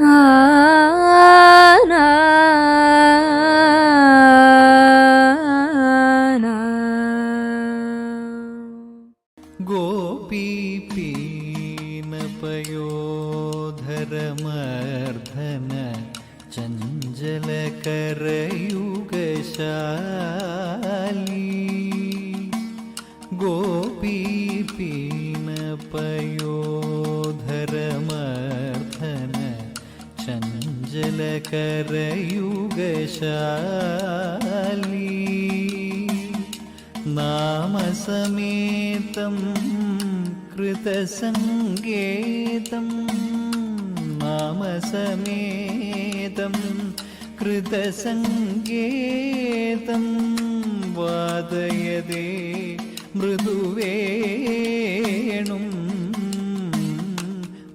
啊。चञ्चलकरयुगशाली नामसमेतं कृतसङ्गेतं नामसमेतं कृतसङ्गेतं वादयदे मृदुवेणुं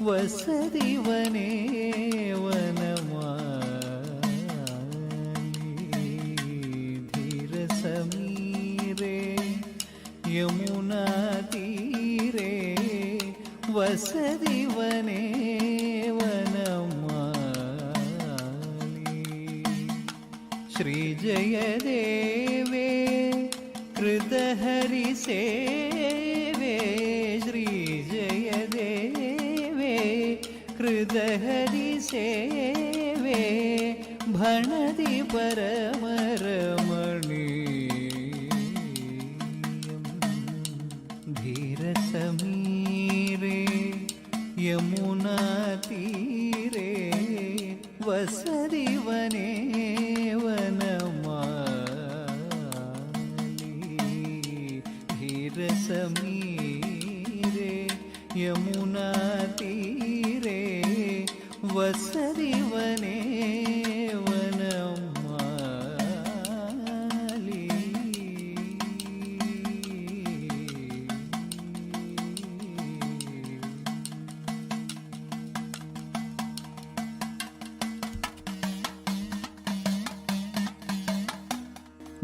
വസതി വനേ യമുനാതീരേ വസതി വനേ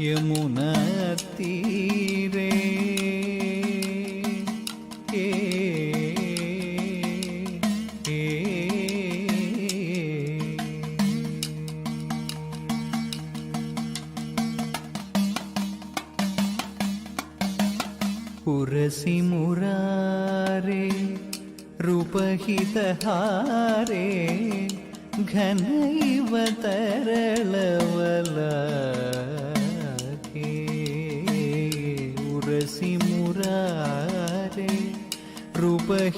യമുന തീരേ පුරසි මුරාරේ රූපහිතහාරේ ඝනයිවතරලව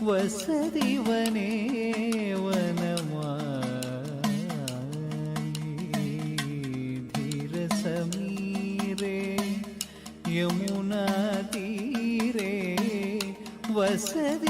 வசதிவனே வனமார சமீரே யமுனா தீரே வசதி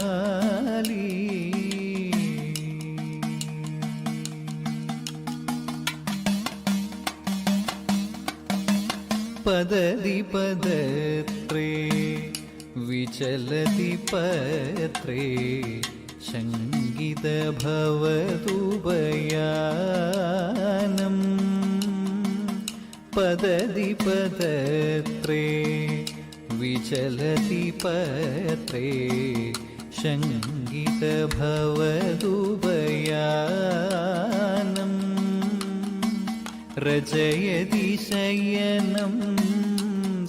पदति पदत्रे विचलति पत्रे शङ्गितभवतु बयानम् पदति पदत्रे विचलति पत्रे शङ्गितभवतु बयानम् रचयति शयनं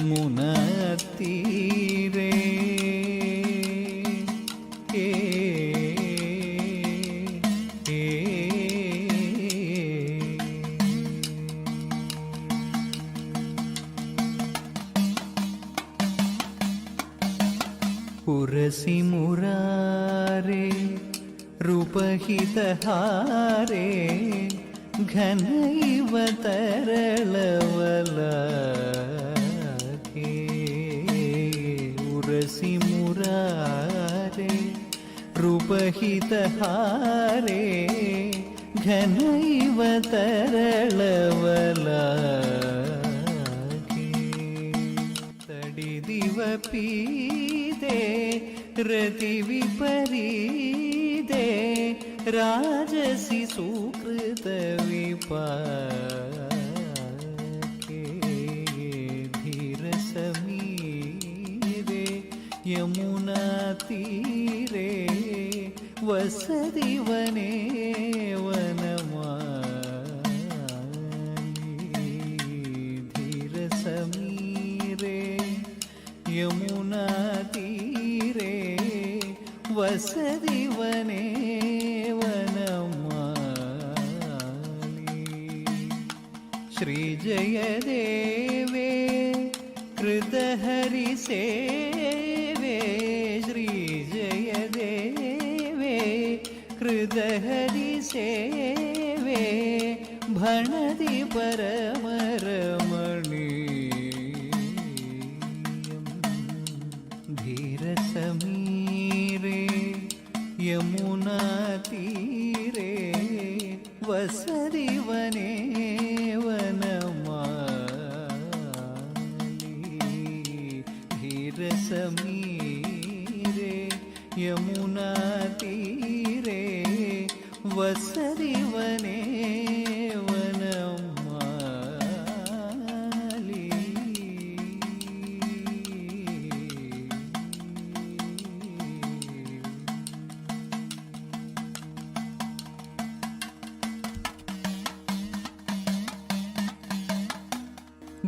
යමුන තීරේ ඒ ඒ. පුරසි මුරාරේ රූපහිත හාරේ ಘನೈವ ತರಳವಲ रूपहितहारे घनैव तरलवलाके तडिदिवपीदे रतिविपरीदे राजसि सुकृतविपाके धीरसमीरे यमुनातीरे வசதிவனே வனமார சமீரே யமுனா தீரே வசதிவ परमरमणीयम्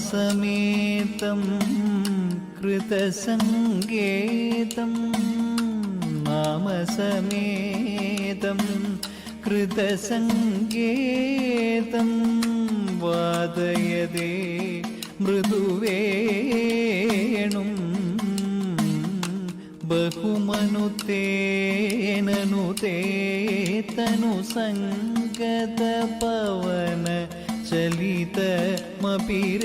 नामसमेतं कृतसङ्गेतं नामसमेतं कृतसङ्गेतं वादयदे मृदुवेणुम् बहुमनुतेननुते तनुसङ्गतपवन പത്മപിരേണും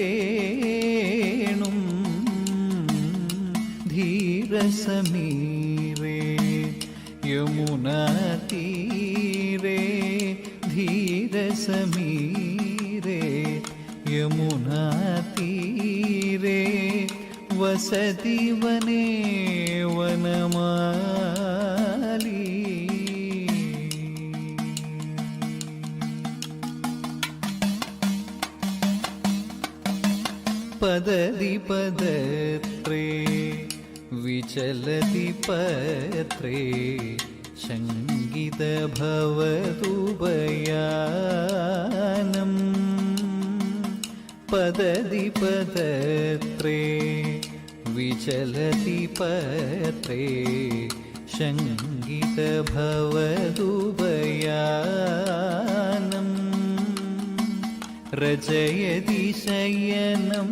ധീരസമീരേ യമുനതീരേ ധീരസമീരേ യമുനതീരേ വസതി വനേ വനമാ पदति पदत्रे विचलति पत्रे शङ्गितभवदुभयानम् पदति पदत्रे विचलति पत्रे शङ्गितभवदुभयानम् रचयति शयनं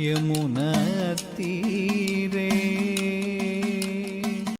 യമുനത്തീ